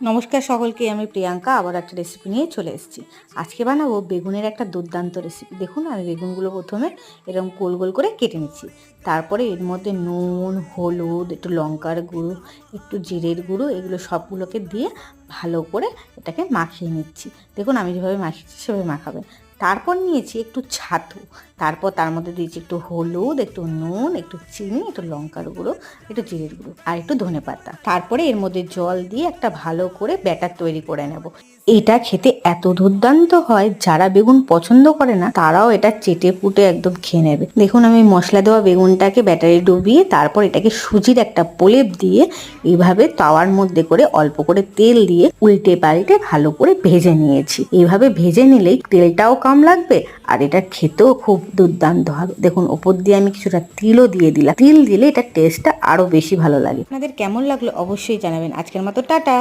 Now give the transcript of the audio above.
নমস্কার সকলকে, আমি প্রিয়াঙ্কা, আবার একটা রেসিপি নিয়ে চলে এসেছি। আজকে বানাবো বেগুনের একটা দুর্দান্ত রেসিপি দেখুন, আমি বেগুনগুলো প্রথমে এরকম গোল গোল করে কেটে নিচ্ছি। তারপরে এর মধ্যে নুন, হলুদ, একটু লঙ্কার গুঁড়ো, একটু জিরের গুঁড়ো, এগুলো সবগুলোকে দিয়ে ভালো করে এটাকে মাখিয়ে নিচ্ছি। দেখুন, আমি যেভাবে মাখিয়েছি সেভাবে মাখাবেন। তারপর নিয়েছি একটু ছাতু। তারপর তার মধ্যে দিয়েছি একটু হলুদ, একটু নুন, একটু চিনি, একটু লঙ্কার গুঁড়ো, একটু জিরের গুঁড়ো আর একটু ধনে পাতা। তারপরে এর মধ্যে জল দিয়ে একটা ভালো করে ব্যাটার তৈরি করে নেব। এটা খেতে এত দুর্দান্ত হয়, যারা বেগুন পছন্দ করে না, তারাও এটা চেটে পুটে একদম খেয়ে নেবে। দেখুন আমি মশলা দেওয়া বেগুনটাকে ব্যাটারে ডুবিয়ে তারপর এটাকে সুজির একটা প্রলেপ দিয়ে এইভাবে তাওয়ার মধ্যে করে অল্প করে তেল দিয়ে উল্টে পাল্টে ভালো করে ভেজে নিয়েছি। এইভাবে ভেজে নিলেই তেলটাও কম লাগবে? আর এটা খেতেও খুব দুর্দান্ত হবে। দেখুন, ওপর দিয়ে আমি কিছুটা তিলও দিয়ে দিলাম। তিল দিলে এটা টেস্টটা আরও বেশি ভালো লাগে। আপনাদের কেমন লাগল অবশ্যই জানাবেন। আজকের মতো টাটা!